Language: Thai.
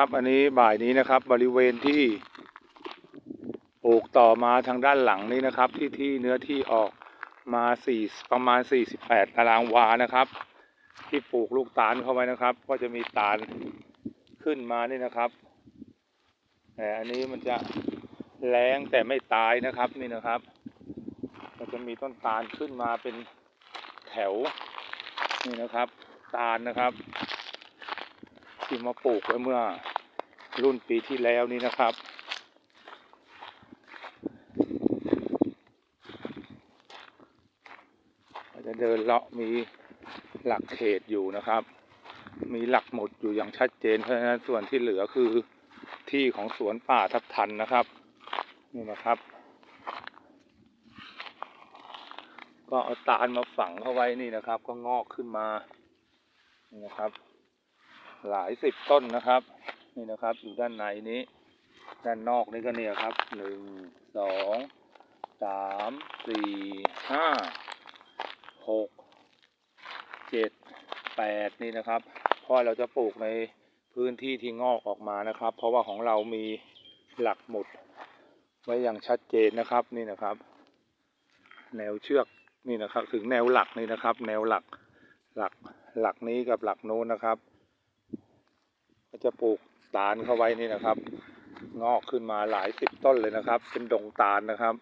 ครับอันนี้บ่ายนี้นะครับ บริเวณที่ปลูกต่อมาทางด้านหลังนี้นะครับ ที่ที่เนื้อที่ออกมาสี่ประมาณ48ตารางวานะครับ ที่ปลูกลูกตาลเข้าไว้นะครับ ก็จะมีตาลขึ้นมานี่นะครับแต่อันนี้มันจะแรงแต่ไม่ตายนะครับนี่นะครับมันจะมีต้นตาลขึ้นมาเป็นแถวนี่นะครับ ตาลนะครับ ที่มาปลูกไว้เมื่อรุ่นปีที่แล้วนี้นะครับจะเดินเลาะมีหลักเขตอยู่นะครับ มีหลักหมุดอยู่อย่างชัดเจน เพราะฉะนั้นส่วนที่เหลือคือที่ของสวนป่าทับทันนะครับ นี่นะครับ ก็เอาตาลมาฝังเข้าไว้นี่นะครับ ก็งอกขึ้นมา นี่นะครับ หลายสิบต้นนะครับ นี่นะครับ อยู่ด้านในนี้ ด้านนอกนี่ก็เนี่ยครับหนึ่งสองสามสี่ห้าหกเจ็ดแปดนี่นะครับเพราะเราจะปลูกในพื้นที่ที่งอกออกมานะครับ เพราะว่าของเรามีหลักหมุด ไว้อย่างชัดเจนนะครับนี่นะครับ แนวเชือกนี่นะครับ ถึงแนวหลักนี่นะครับ แนวหลักหลักหลักนี้กับหลักโน้นนะครับ ก็จะปลูกตาลเข้าไว้นี่นะครับ งอกขึ้นมาหลายสิบต้นเลยนะครับ เป็นดงตาลนะครับ